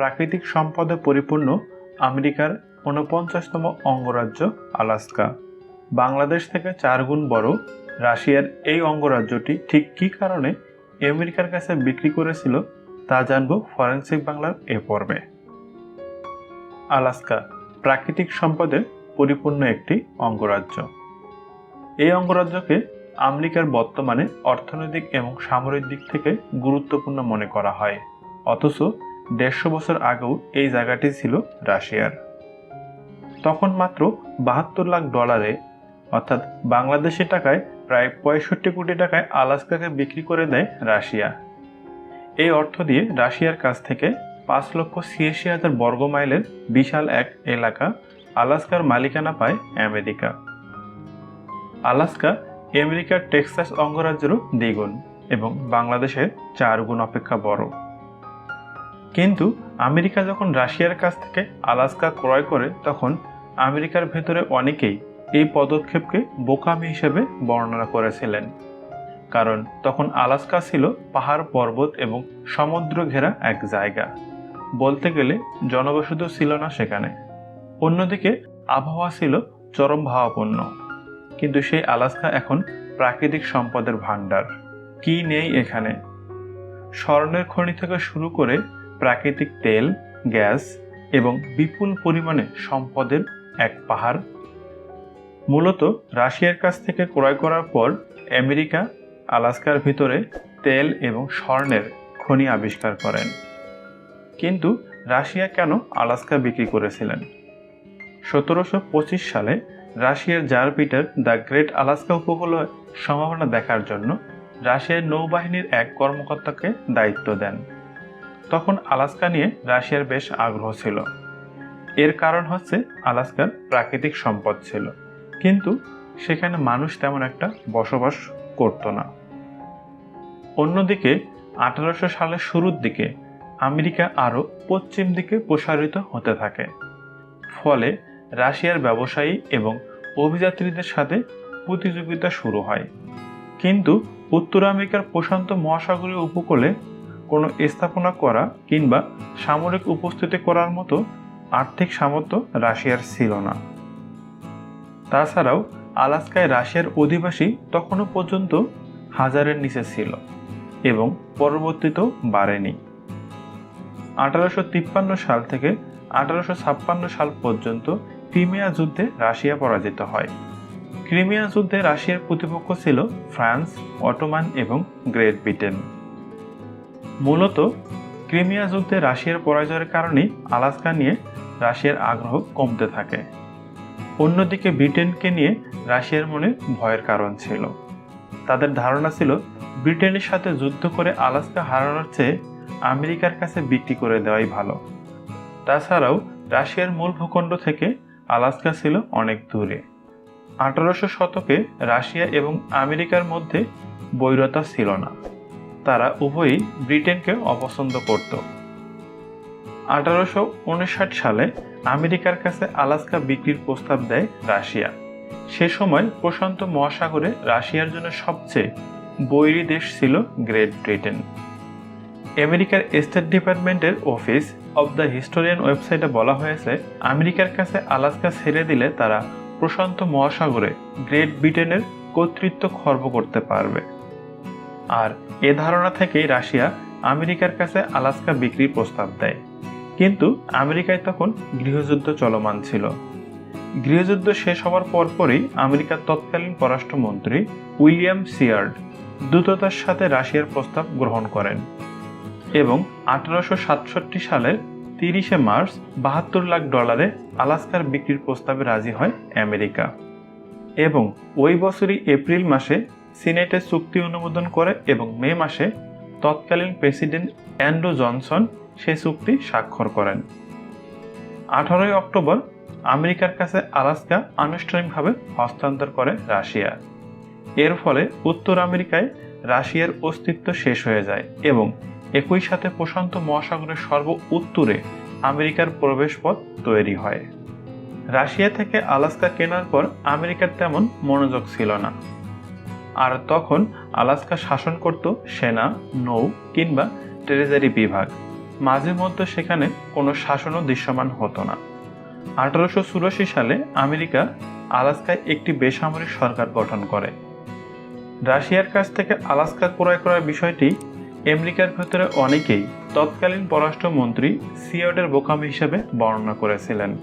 প্রাকৃতিক সম্পদে পরিপূর্ণ আমেরিকার ঊনপঞ্চাশতম অঙ্গরাজ্য আলাস্কা। বাংলাদেশ থেকে চার গুণ বড় রাশিয়ার এই অঙ্গরাজ্যটি ঠিক কী কারণে আমেরিকার কাছে বিক্রি করেছিল তা জানব ফরেন্সিক বাংলার এ পর্বে। আলাস্কা প্রাকৃতিক সম্পদে পরিপূর্ণ একটি অঙ্গরাজ্য। এই অঙ্গরাজ্যকে আমেরিকার বর্তমানে অর্থনৈতিক এবং সামরিক দিক থেকে গুরুত্বপূর্ণ মনে করা হয়। অথচ দেড়শো বছর আগেও এই জায়গাটি ছিল রাশিয়ার। তখন মাত্র বাহাত্তর লাখ ডলারে, অর্থাৎ বাংলাদেশি টাকায় প্রায় পঁয়ষট্টি কোটি টাকায় আলাস্কাকে বিক্রি করে দেয় রাশিয়া। এই অর্থ দিয়ে রাশিয়ার কাছ থেকে পাঁচ লক্ষ ছিয়াশি হাজার বর্গ মাইলের বিশাল এক এলাকা আলাস্কার মালিকানা পায় আমেরিকা। আলাস্কা আমেরিকার টেক্সাস অঙ্গরাজ্যেরও দ্বিগুণ এবং বাংলাদেশের চার গুণ অপেক্ষা বড়। কিন্তু আমেরিকা যখন রাশিয়ার কাছ থেকে আলাস্কা ক্রয় করে, তখন আমেরিকার ভেতরে অনেকেই এই পদক্ষেপকে বোকামি হিসেবে বর্ণনা করেছিলেন। কারণ তখন আলাস্কা ছিল পাহাড় পর্বত এবং সমুদ্র ঘেরা এক জায়গা। বলতে গেলে জনবসতি ছিল না সেখানে। অন্যদিকে আবহাওয়া ছিল চরম ভাবাপন্ন। কিন্তু সেই আলাস্কা এখন প্রাকৃতিক সম্পদের ভাণ্ডার। কি নেই এখানে? স্বর্ণের খনি থেকে শুরু করে প্রাকৃতিক তেল, গ্যাস এবং বিপুল পরিমাণে সম্পদের এক পাহাড়। মূলত রাশিয়ার কাছ থেকে ক্রয় করার পর আমেরিকা আলাস্কার ভিতরে তেল এবং স্বর্ণের খনি আবিষ্কার করেন। কিন্তু রাশিয়া কেন আলাস্কা বিক্রি করেছিলেন? সতেরোশো পঁচিশ সালে রাশিয়ার tsar Peter the great Alaska উপকূলের সম্ভাবনা দেখার জন্য রাশিয়ার নৌবাহিনীর এক কর্মকর্তাকে দায়িত্ব দেন। তখন আলাস্কা নিয়ে রাশিয়ার বেশ আগ্রহ ছিল। এর কারণ হচ্ছে আলাস্কার প্রাকৃতিক সম্পদ ছিল। কিন্তু সেখানে মানুষ তেমন একটা বসবাস করত না। অন্যদিকে আঠারোশো সালের শুরুর দিকে আমেরিকা আরও পশ্চিম দিকে প্রসারিত হতে থাকে। ফলে রাশিয়ার ব্যবসায়ী এবং অভিযাত্রীদের সাথে প্রতিযোগিতা শুরু হয়। কিন্তু উত্তর আমেরিকার প্রশান্ত মহাসাগরীয় উপকূলে কোনো স্থাপনা করা কিংবা সামরিক উপস্থিতি করার মতো আর্থিক সামর্থ্য রাশিয়ার ছিল না। তাছাড়াও আলাস্কায় রাশিয়ার অধিবাসী তখনও পর্যন্ত হাজারের নিচে ছিল এবং পরবর্তীতেও বাড়েনি। আঠারোশো তিপ্পান্ন সাল থেকে আঠারোশো ছাপ্পান্ন সাল পর্যন্ত ক্রিমিয়া যুদ্ধে রাশিয়া পরাজিত হয়। ক্রিমিয়া যুদ্ধে রাশিয়ার প্রতিপক্ষ ছিল ফ্রান্স, অটোমান এবং গ্রেট ব্রিটেন। মূলত ক্রিমিয়া যুদ্ধে রাশিয়ার পরাজয়ের কারণেই আলাস্কা নিয়ে রাশিয়ার আগ্রহ কমতে থাকে। অন্যদিকে ব্রিটেনকে নিয়ে রাশিয়ার মনে ভয়ের কারণ ছিল। তাদের ধারণা ছিল, ব্রিটেনের সাথে যুদ্ধ করে আলাস্কা হারানোর চেয়ে আমেরিকার কাছে বিক্রি করে দেওয়াই ভালো। তাছাড়াও রাশিয়ার মূল ভূখণ্ড থেকে আলাস্কা ছিল অনেক দূরে। আঠারোশো শতকে রাশিয়া এবং আমেরিকার মধ্যে বৈরতা ছিল না। তারা উভয়ই ব্রিটেনকে অপছন্দ করত। আঠারোশো উনষাট সালে আমেরিকার কাছে আলাস্কা বিক্রির প্রস্তাব দেয় রাশিয়া। সে সময় প্রশান্ত মহাসাগরে রাশিয়ার জন্য সবচেয়ে বৈরী দেশ ছিল গ্রেট ব্রিটেন। আমেরিকার স্টেট ডিপার্টমেন্টের অফিস অব দ্য হিস্টোরিয়ান ওয়েবসাইটে বলা হয়েছে, আমেরিকার কাছে আলাস্কা ছেড়ে দিলে তারা প্রশান্ত মহাসাগরে গ্রেট ব্রিটেনের কর্তৃত্ব খর্ব করতে পারবে। আর এ ধারণা থেকেই রাশিয়া আমেরিকার কাছে আলাস্কা বিক্রির প্রস্তাব দেয়। কিন্তু আমেরিকায় তখন গৃহযুদ্ধ চলমান ছিল। গৃহযুদ্ধ শেষ হওয়ার পরপরই আমেরিকার তৎকালীন পররাষ্ট্রমন্ত্রী উইলিয়াম সিয়ার্ড দ্রুততার সাথে রাশিয়ার প্রস্তাব গ্রহণ করেন এবং আঠারোশো সাতষট্টি সালের তিরিশে মার্চ বাহাত্তর লাখ ডলারে আলাস্কার বিক্রির প্রস্তাবে রাজি হয় আমেরিকা। এবং ওই বছরই এপ্রিল মাসে সিনেটে চুক্তি অনুমোদন করে এবং মে মাসে তৎকালীন প্রেসিডেন্ট অ্যান্ড্রু জনসন সে চুক্তি স্বাক্ষর করেন। আঠারোই অক্টোবর আমেরিকার কাছে আলাস্কা আনুষ্ঠানিকভাবে হস্তান্তর করে রাশিয়া। এর ফলে উত্তর আমেরিকায় রাশিয়ার অস্তিত্ব শেষ হয়ে যায় এবং একই সাথে প্রশান্ত মহাসাগরের সর্ব উত্তরে আমেরিকার প্রবেশপথ তৈরি হয়। রাশিয়া থেকে আলাস্কা কেনার পর আমেরিকার তেমন মনোযোগ ছিল না। আর তখন আলাস্কা শাসন করত সেনা, নৌ কিংবা ট্রেজারি বিভাগ। মাঝে মধ্যে সেখানে কোনো শাসনও দৃশ্যমান হতো না। আঠারোশো চুরাশি সালে আমেরিকা আলাস্কায় একটি বেসামরিক সরকার গঠন করে। রাশিয়ার কাছ থেকে আলাস্কা ক্রয় করার বিষয়টি আমেরিকার ভেতরে অনেকেই তৎকালীন পররাষ্ট্রমন্ত্রী সিওডের বোকামি হিসেবে বর্ণনা করেছিলেন।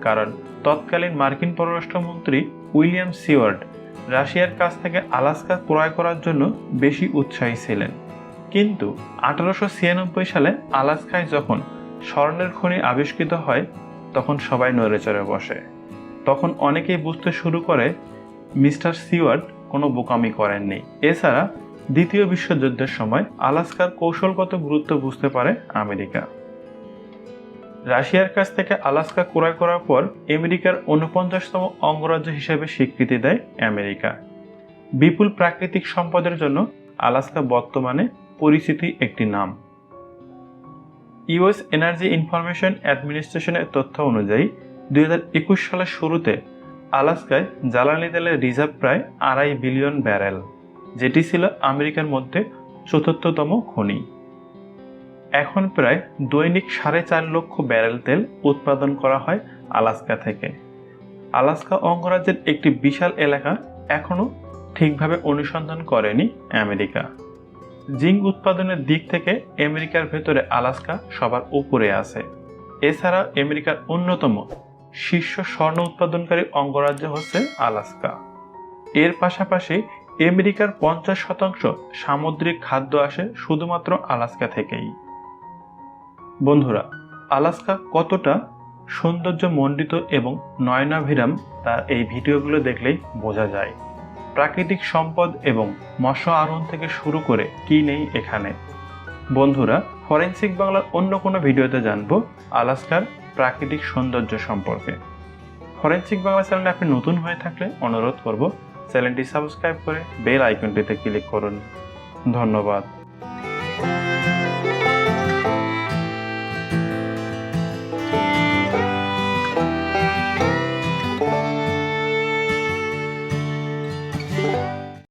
কারণ তৎকালীন মার্কিন পররাষ্ট্রমন্ত্রী উইলিয়াম সিওয়ার্ড রাশিয়ার কাছ থেকে আলাস্কা ক্রয় করার জন্য বেশি উৎসাহী ছিলেন। কিন্তু আঠারোশো ছিয়ানব্বই সালে আলাস্কায় যখন স্বর্ণের খনি আবিষ্কৃত হয়, তখন সবাই নড়েচড়ে বসে। তখন অনেকেই বুঝতে শুরু করে, মিস্টার সিওয়ার্ড কোনো বোকামি করেননি। এছাড়া দ্বিতীয় বিশ্বযুদ্ধের সময় আলাস্কার কৌশলগত গুরুত্ব বুঝতে পারে আমেরিকা। রাশিয়ার কাছ থেকে আলাস্কা ক্রয় করার পর আমেরিকার ঊনপঞ্চাশতম অঙ্গরাজ্য হিসেবে স্বীকৃতি দেয় আমেরিকা। বিপুল প্রাকৃতিক সম্পদের জন্য আলাস্কা বর্তমানে পরিচিতি একটি নাম। ইউএস এনার্জি ইনফরমেশন অ্যাডমিনিস্ট্রেশনের তথ্য অনুযায়ী, দুই হাজার একুশ সালের শুরুতে আলাস্কায় জ্বালানি তেলের রিজার্ভ প্রায় আড়াই বিলিয়ন ব্যারেল, যেটি ছিল আমেরিকার মধ্যে চতুর্থতম খনি। এখন প্রায় দৈনিক সাড়ে চার লক্ষ ব্যারেল তেল উৎপাদন করা হয় আলাস্কা থেকে। আলাস্কা অঙ্গরাজ্যের একটি বিশাল এলাকা এখনও ঠিকভাবে অনুসন্ধান করেনি আমেরিকা। জিঙ্ক উৎপাদনের দিক থেকে আমেরিকার ভেতরে আলাস্কা সবার উপরে আছে। এছাড়া আমেরিকার অন্যতম শীর্ষ স্বর্ণ উৎপাদনকারী অঙ্গরাজ্য হচ্ছে আলাস্কা। এর পাশাপাশি আমেরিকার পঞ্চাশ শতাংশ সামুদ্রিক খাদ্য আসে শুধুমাত্র আলাস্কা থেকেই। বন্ধুরা, আলাস্কা কতটা সৌন্দর্য মণ্ডিত এবং নয়নাভিরাম তা এই ভিডিওগুলো দেখলেই বোঝা যায়। প্রাকৃতিক সম্পদ এবং মৎস্য আরোহণ থেকে শুরু করে কি নেই এখানে? বন্ধুরা, ফরেন্সিক বাংলার অন্য কোনো ভিডিওতে জানব আলাস্কার প্রাকৃতিক সৌন্দর্য সম্পর্কে। ফরেন্সিক বাংলা চ্যানেলে আপনি নতুন হয়ে থাকলে অনুরোধ করব চ্যানেলটি সাবস্ক্রাইব করে বেল আইকনটিতে ক্লিক করুন। ধন্যবাদ।